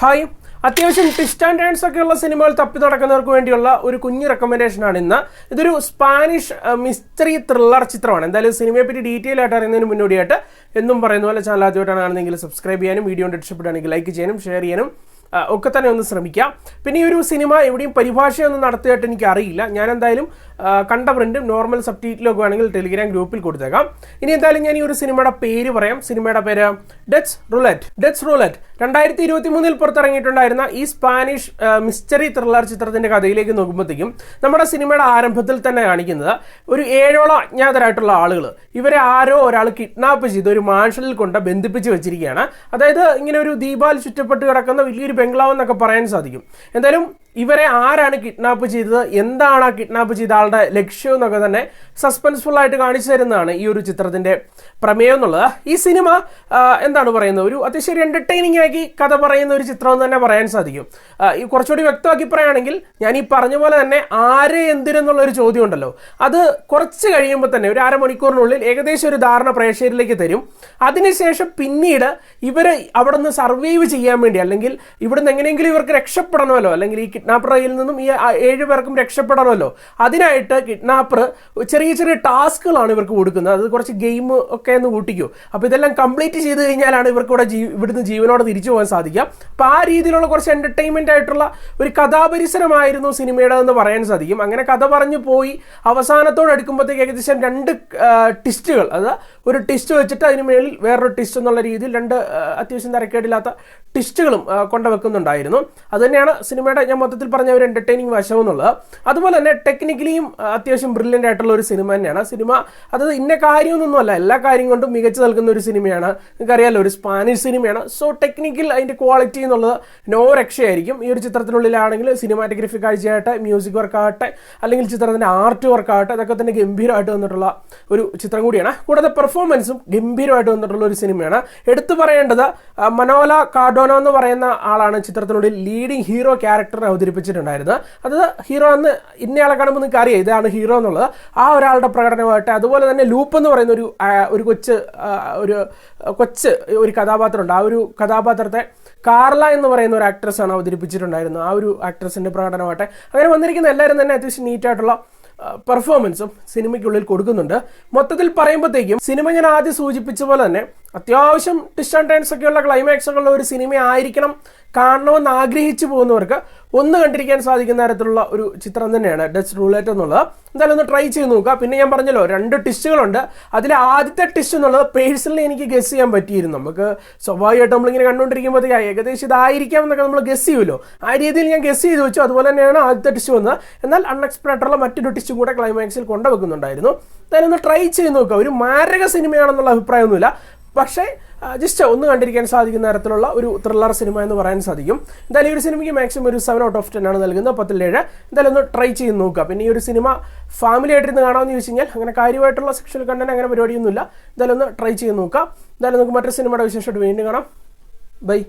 Hi. അത്യാവശ്യം twist and turns ഒക്കെ ഉള്ള സിനിമകൾ തപ്പി നടക്കുന്നവർക്ക് വേണ്ടിയുള്ള ഒരു കുഞ്ഞു റെക്കമെൻഡേഷൻ ആണ് ഇന്ന്. ഇതൊരു സ്പാനിഷ് മിസ്റ്ററി ത്രില്ലർ ചിത്രമാണ്. എന്തായാലും സിനിമയെ പറ്റി ഡീറ്റെയിൽ ആയിട്ട് അറിയുന്നതിന് മുന്നോടിയായിട്ട് എന്നും പറയുന്ന പോലെ ചാനൽ ആദ്യമായിട്ടാണ് സബ്സ്ക്രൈബ് ചെയ്യാനും വീഡിയോ ഇഷ്ടപ്പെടുകയാണെങ്കിൽ ലൈക്ക് ചെയ്യാനും ഷെയർ ചെയ്യാനും ഒക്കെ തന്നെ ഒന്ന് ശ്രമിക്കാം. പിന്നെ ഈ ഒരു സിനിമ എവിടെയും പരിഭാഷയൊന്നും നടത്തിയിട്ട് എനിക്ക് അറിയില്ല ഞാൻ എന്തായാലും കണ്ട പ്രിന്റും നോർമൽ സബ് ടൈറ്റിലൊക്കെ വേണമെങ്കിൽ ടെലിഗ്രാം ഗ്രൂപ്പിൽ കൊടുത്തേക്കാം. ഇനി എന്തായാലും ഞാൻ ഈ ഒരു സിനിമയുടെ പേര് പറയാം. സിനിമയുടെ പേര് ഡച്ച് റുലറ്റ് ഡച്ച് റുലറ്റ് രണ്ടായിരത്തി ഇരുപത്തി മൂന്നിൽ പുറത്തിറങ്ങിയിട്ടുണ്ടായിരുന്ന ഈ സ്പാനിഷ് മിസ്റ്ററി ത്രില്ലർ ചിത്രത്തിന്റെ കഥയിലേക്ക് നോക്കുമ്പോഴത്തേക്കും നമ്മുടെ സിനിമയുടെ ആരംഭത്തിൽ തന്നെ കാണിക്കുന്നത് ഒരു ഏഴോളം അജ്ഞാതരായിട്ടുള്ള ആളുകൾ ഇവരെ ആരോ ഒരാൾ കിഡ്നാപ്പ് ചെയ്ത് ഒരു മാൻഷനിൽ കൊണ്ട് ബന്ധിപ്പിച്ച് വെച്ചിരിക്കുകയാണ്. അതായത് ഇങ്ങനെ ഒരു ദീപാൽ ചുറ്റപ്പെട്ട് കിടക്കുന്ന വലിയൊരു ബംഗ്ലാവ് എന്നൊക്കെ പറയാൻ സാധിക്കും. എന്തായാലും ഇവരെ ആരാണ് കിഡ്നാപ്പ് ചെയ്തത്? എന്താണ് ആ കിഡ്നാപ്പ് ചെയ്ത ആളുടെ ലക്ഷ്യം എന്നൊക്കെ തന്നെ സസ്പെൻസ്ഫുൾ ആയിട്ട് കാണിച്ചു തരുന്നതാണ് ഈ ഒരു ചിത്രത്തിന്റെ പ്രമേയം എന്നുള്ളത്. ഈ സിനിമ എന്താണ് പറയുന്നത്? ഒരു അത്യാവശ്യം ഒരു എന്റർടൈനിങ് ആക്കി കഥ പറയുന്ന ഒരു ചിത്രം എന്ന് തന്നെ പറയാൻ സാധിക്കും. ഈ കുറച്ചുകൂടി വ്യക്തമാക്കി പറയുകയാണെങ്കിൽ ഞാൻ ഈ പറഞ്ഞ പോലെ തന്നെ ആര് എന്തിനെന്നുള്ള ഒരു ചോദ്യം ഉണ്ടല്ലോ. അത് കുറച്ച് കഴിയുമ്പോൾ തന്നെ ഒരു അരമണിക്കൂറിനുള്ളിൽ ഏകദേശം ഒരു ധാരണ പ്രേക്ഷകരിലേക്ക് തരും. അതിനുശേഷം പിന്നീട് ഇവർ അവിടെ നിന്ന് സർവൈവ് ചെയ്യാൻ വേണ്ടി അല്ലെങ്കിൽ ഇവിടുന്ന് എങ്ങനെയെങ്കിലും ഇവർക്ക് രക്ഷപ്പെടണമല്ലോ അല്ലെങ്കിൽ ഈ കിഡ്നാപ്പർ കയ്യിൽ നിന്നും ഈ ഏഴ് പേർക്കും രക്ഷപ്പെടണമല്ലോ. അതിനായിട്ട് കിഡ്നാപ്പർ ചെറിയ ചെറിയ ടാസ്കുകളാണ് ഇവർക്ക് കൊടുക്കുന്നത്. അത് കുറച്ച് ഗെയിം ഒക്കെ ഒന്ന് കൂട്ടിക്കോ. അപ്പോൾ ഇതെല്ലാം കംപ്ലീറ്റ് ചെയ്ത് കഴിഞ്ഞാലാണ് ഇവർക്ക് ഇവിടെ ജീ ഇവിടുന്ന് ജീവനോടെ തിരിച്ചു പോകാൻ സാധിക്കുക. അപ്പോൾ ആ രീതിയിലുള്ള കുറച്ച് എന്റർടൈൻമെന്റ് ആയിട്ടുള്ള ഒരു കഥാപരിസരമായിരുന്നു സിനിമയുടെ എന്ന് പറയാൻ സാധിക്കും. അങ്ങനെ കഥ പറഞ്ഞു പോയി. അവസാനത്തോട് എടുക്കുമ്പോഴത്തേക്ക് ഏകദേശം രണ്ട് ടിസ്റ്റുകൾ അത് ഒരു ടിസ്റ്റ് വെച്ചിട്ട് അതിന് മേളിൽ വേറൊരു ടിസ്റ്റ് എന്നുള്ള രീതിയിൽ രണ്ട് അത്യാവശ്യം തിരക്കേടില്ലാത്ത ടിസ്റ്റുകളും ആ, കൊണ്ടുവെക്കുന്നുണ്ടായിരുന്നു. അത് തന്നെയാണ് സിനിമയുടെ ഞാൻ മൊത്തത്തിൽ പറഞ്ഞ ഒരു എന്റർടൈനിങ് വശം എന്നുള്ളത്. അതുപോലെ തന്നെ ടെക്നിക്കലിയും അത്യാവശ്യം ബ്രില്യന്റ് ആയിട്ടുള്ള ഒരു സിനിമ തന്നെയാണ്. സിനിമ അത് ഇന്ന കാര്യമൊന്നുമല്ല എല്ലാ കാര്യം കൊണ്ടും മികച്ചു നിൽക്കുന്ന ഒരു സിനിമയാണ് നിങ്ങൾക്കറിയാലോ ഒരു സ്പാനിഷ് സിനിമയാണ് സോ ടെക്നിക്കൽ അതിന്റെ ക്വാളിറ്റി എന്നുള്ളത് നോ രക്ഷയായിരിക്കും ഈ ഒരു ചിത്രത്തിനുള്ളിലാണെങ്കിൽ സിനിമാറ്റോഗ്രഫി കാഴ്ചയാകട്ടെ മ്യൂസിക് വർക്ക് ആകട്ടെ അല്ലെങ്കിൽ ചിത്രത്തിന്റെ ആർട്ട് വർക്ക് ആകട്ടെ അതൊക്കെ തന്നെ ഗംഭീരമായിട്ട് വന്നിട്ടുള്ള ഒരു ചിത്രം കൂടിയാണ്. കൂടാതെ പെർഫോമൻസും ഗംഭീരമായിട്ട് വന്നിട്ടുള്ള ഒരു സിനിമയാണ് എടുത്തു പറയേണ്ടത് മനോല കാർഡോന എന്ന് പറയുന്ന ആളാണ് ചിത്രത്തിനുള്ളിൽ ലീഡിംഗ് ഹീറോ ക്യാരക്ടറെ അവതരിപ്പിച്ചിട്ടുണ്ടായിരുന്നത് അത് ഹീറോ എന്ന് ഇന്നയാളെ കാണുമ്പോൾ നിങ്ങൾക്ക് അറിയാം ഇതാണ് ഹീറോ എന്നുള്ളത്. ആ ഒരാളുടെ പ്രകടനമായിട്ട് അതുപോലെ തന്നെ ലൂപ്പ് എന്ന് പറയുന്ന ഒരു ഒരു കൊച്ച് ഒരു കൊച്ച് ഒരു കഥാപാത്രമുണ്ട്. ആ ഒരു കഥാപാത്രത്തെ കാർല എന്ന് പറയുന്ന ഒരു ആക്ട്രസ്സാണ് അവതരിപ്പിച്ചിട്ടുണ്ടായിരുന്നത്. ആ ഒരു ആക്ട്രസിന്റെ പ്രകടനമായിട്ട്. അങ്ങനെ വന്നിരിക്കുന്ന എല്ലാവരും തന്നെ അത്യാവശ്യം നീറ്റായിട്ടുള്ള പെർഫോമൻസും സിനിമയ്ക്കുള്ളിൽ കൊടുക്കുന്നുണ്ട്. മൊത്തത്തിൽ പറയുമ്പോഴത്തേക്കും സിനിമ ഞാൻ ആദ്യം സൂചിപ്പിച്ച പോലെ തന്നെ അത്യാവശ്യം ടേൺസ് ഒക്കെയുള്ള ക്ലൈമാക്സ് ഒരു സിനിമ ആയിരിക്കണം കാണണമെന്ന് ആഗ്രഹിച്ചു പോകുന്നവർക്ക് ഒന്ന് കണ്ടിരിക്കാൻ സാധിക്കുന്ന തരത്തിലുള്ള ഒരു ചിത്രം തന്നെയാണ് ഡച്ച് റൂളേറ്റ് എന്നുള്ളത്. എന്തായാലും ഒന്ന് ട്രൈ ചെയ്ത് നോക്കുക. പിന്നെ ഞാൻ പറഞ്ഞല്ലോ രണ്ട് ടിസ്റ്റുകളുണ്ട് അതിൽ ആദ്യത്തെ ടിസ്റ്റ് എന്നുള്ളത് പേഴ്സണലി എനിക്ക് ഗസ് ചെയ്യാൻ പറ്റിയിരുന്നു. നമുക്ക് സ്വാഭാവികമായിട്ട് നമ്മളിങ്ങനെ കണ്ടുകൊണ്ടിരിക്കുമ്പോഴത്തേക്ക് ഏകദേശം ഇതായിരിക്കാം എന്നൊക്കെ നമ്മൾ ഗസ് ചെയ്യുമല്ലോ. ആ രീതിയിൽ ഞാൻ ഗസ് ചെയ്ത് വെച്ചു. അതുപോലെ തന്നെയാണ് ആദ്യത്തെ ടിസ്റ്റ് വന്നത്. എന്നാൽ അൺഎക്സ്പെക്ടഡ് ഉള്ള മറ്റൊരു ടിസ്റ്റും കൂടെ ക്ലൈമാക്സിൽ കൊണ്ടുവെക്കുന്നുണ്ടായിരുന്നു. എന്തായാലും ഒന്ന് ട്രൈ ചെയ്ത് നോക്കുക. ഒരു മാരക സിനിമയാണെന്നുള്ള അഭിപ്രായമൊന്നുമില്ല. പക്ഷേ ജസ്റ്റ് ഒന്ന് കണ്ടിരിക്കാൻ സാധിക്കുന്ന തരത്തിലുള്ള ഒരു ത്രില്ലർ സിനിമ എന്ന് പറയാൻ സാധിക്കും. എന്തായാലും ഈ ഒരു സിനിമയ്ക്ക് മാക്സിമം ഒരു സെവൻ ഔട്ട് ഓഫ് ടെൻ ആണ് നൽകുന്നത്. പത്തിൽ ഏഴ് എന്തായാലും ഒന്ന് ട്രൈ ചെയ്ത് നോക്കുക. പിന്നെ ഈ ഒരു സിനിമ ഫാമിലി ആയിട്ടിരുന്ന് കാണാമെന്ന് ചോദിച്ചു കഴിഞ്ഞാൽ അങ്ങനെ കാര്യമായിട്ടുള്ള സെക്ഷൽ കണ്ടന്റ് അങ്ങനെ പരിപാടിയൊന്നുമില്ല. എന്തായാലും ഒന്ന് ട്രൈ ചെയ്ത് നോക്കുക. എന്തായാലും നമുക്ക് മറ്റൊരു സിനിമയുടെ വിശേഷമായിട്ട് വീണ്ടും കാണാം. ബൈ